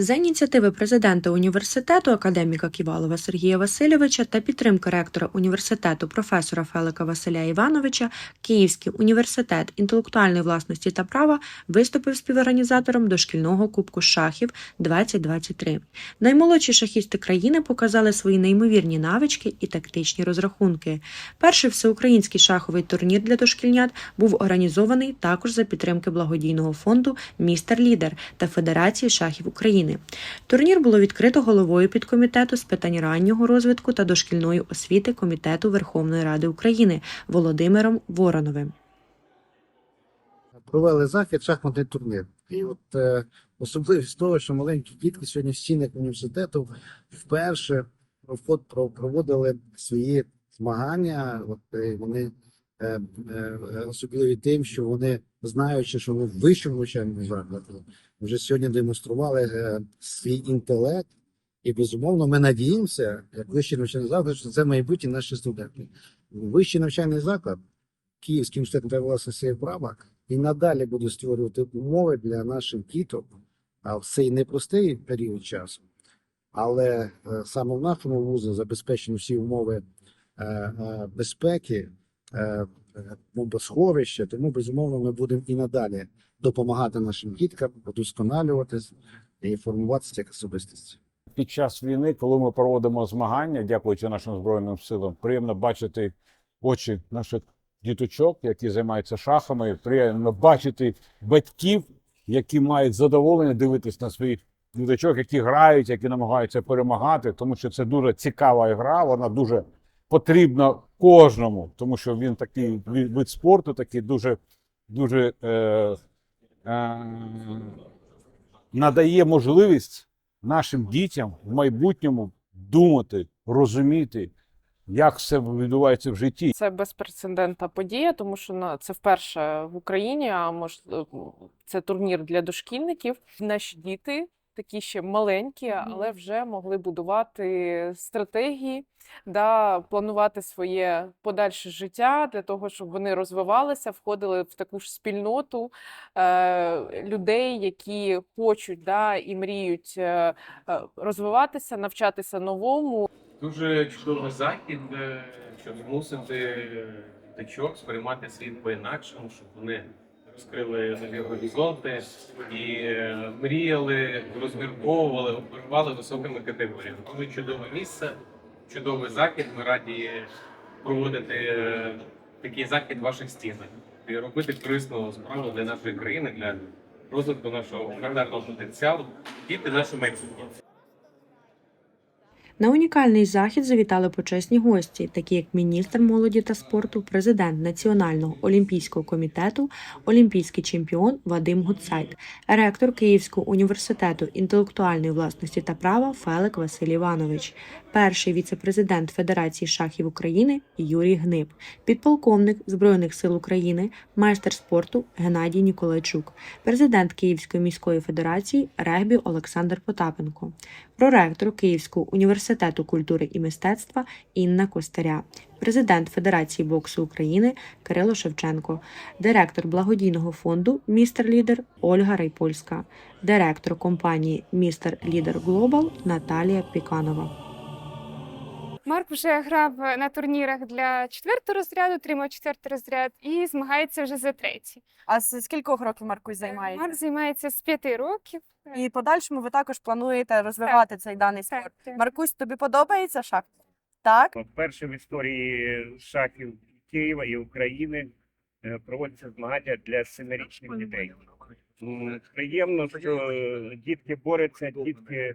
За ініціативи президента університету академіка Ківалова Сергія Васильовича та підтримки ректора університету професора Фелика Василя Івановича, Київський університет інтелектуальної власності та права виступив співорганізатором дошкільного кубку шахів 2023. Наймолодші шахісти країни показали свої неймовірні навички і тактичні розрахунки. Перший всеукраїнський шаховий турнір для дошкільнят був організований також за підтримки благодійного фонду Містер Лідер та Федерації шахів України. Турнір було відкрито головою підкомітету з питань раннього розвитку та дошкільної освіти Комітету Верховної Ради України Володимиром Вороновим. провели захід шахматний турнір. І от е, особливість того, що маленькі дітки сьогодні в стінах університету вперше провод- про- проводили свої змагання. От е, вони особливі тим, що вони, знаючи, що вони в вищому навчальному закладі, вже сьогодні демонстрували е, свій інтелект. І безумовно, ми надіємося, як вищий навчальний заклад, що це майбутні наші студенти. Вищий навчальний заклад, Київський університет для власності права, і надалі буде створювати умови для наших діток в цей непростий період часу. Але е, саме в нашому вузі забезпечені всі умови е, е, безпеки, е, е, бомбосховища, тому безумовно ми будемо і надалі допомагати нашим діткам удосконалюватись і формуватися як особистості. під час війни, коли ми проводимо змагання, дякуючи нашим збройним силам, приємно бачити очі наших діточок, які займаються шахами. Приємно бачити батьків, які мають задоволення дивитись на своїх діточок, які грають, які намагаються перемагати, тому що це дуже цікава гра. Вона дуже потрібна кожному, тому що він такий вид спорту, такий дуже, дуже е, е, надає можливість нашим дітям в майбутньому думати, розуміти, як все відбувається в житті. Це безпрецедентна подія, тому що на це вперше в Україні, а може це турнір для дошкільників. Наші діти такі ще маленькі, але вже могли будувати стратегії, да, планувати своє подальше життя для того, щоб вони розвивалися, входили в таку ж спільноту е, людей, які хочуть да, і мріють е, е, розвиватися, навчатися новому. Дуже чудовий захід, е, щоб змусити діточок сприймати світ по-інакшому, щоб вони розкрили нові горизонти і е, мріяли, розмірковували, оперували високими категоріями. Тому чудове місце, чудовий захід. Ми раді проводити е, такий захід ваших стінах і робити корисну справу для нашої країни, для розвитку нашого аграрного потенціалу. Діти наше майбутнє. На унікальний захід завітали почесні гості, такі як міністр молоді та спорту, президент Національного олімпійського комітету, олімпійський чемпіон Вадим Гуцайт, ректор Київського університету інтелектуальної власності та права Фелик Василь Іванович, перший віце-президент Федерації шахів України Юрій Гниб, підполковник Збройних сил України, майстер спорту Геннадій Ніколайчук, президент Київської міської федерації регбі Олександр Потапенко, проректор Київського університету культури і мистецтва Інна Костаря, президент Федерації боксу України Кирило Шевченко, директор благодійного фонду Містер Лідер Ольга Райпольська, директор компанії Містер Лідер Глобал Наталія Піканова. Марк вже грав на турнірах для четвертого розряду, отримав четвертий розряд і змагається вже за третій. А з скількох років Маркусь займається? Марк займається з п'яти років. І подальшому ви також плануєте розвивати цей даний спорт. Так, так. Маркусь, тобі подобається шах? Так? Вперше в історії шахів Києва і України е, проводяться змагання для семирічних дітей. Приємно, що е, дітки борються, дітки е,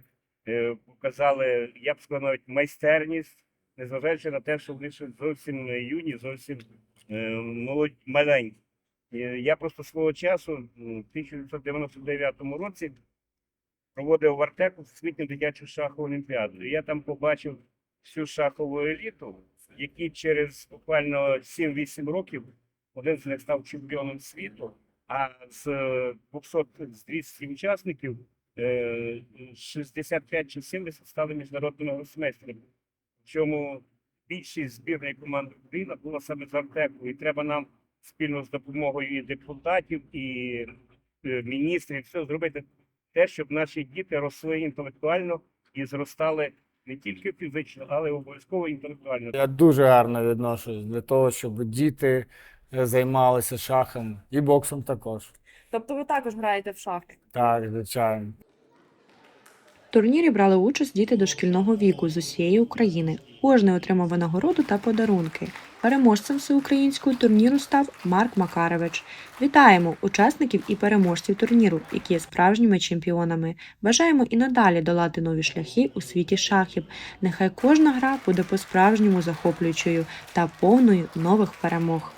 показали, я б сказав, навіть майстерність, незважаючи на те, що вони ще зовсім юні, зовсім е, молодь, маленькі. Е, Я просто свого часу, в 1999 році, проводив в Артеку всесвітню дитячу шахову олімпіаду. І я там побачив всю шахову еліту, які через буквально 7-8 років один з них став чемпіоном світу, а з е, 200 з 200 учасників е, 65 чи 70 стали міжнародними гросмейстерами. Причому більшість збірної команди України була саме з Артеку, і треба нам спільно з допомогою і депутатів, і е, міністрів, все зробити те, щоб наші діти росли інтелектуально і зростали не тільки фізично, але й обов'язково інтелектуально. Я дуже гарно відношусь для того, щоб діти е, займалися шахом і боксом також. Тобто ви також граєте в шахи? Так, звичайно. В турнірі брали участь діти дошкільного віку з усієї України. Кожний отримав винагороду та подарунки. Переможцем всеукраїнського турніру став Марк Макарович. Вітаємо учасників і переможців турніру, які є справжніми чемпіонами. Бажаємо і надалі долати нові шляхи у світі шахів. Нехай кожна гра буде по-справжньому захоплюючою та повною нових перемог.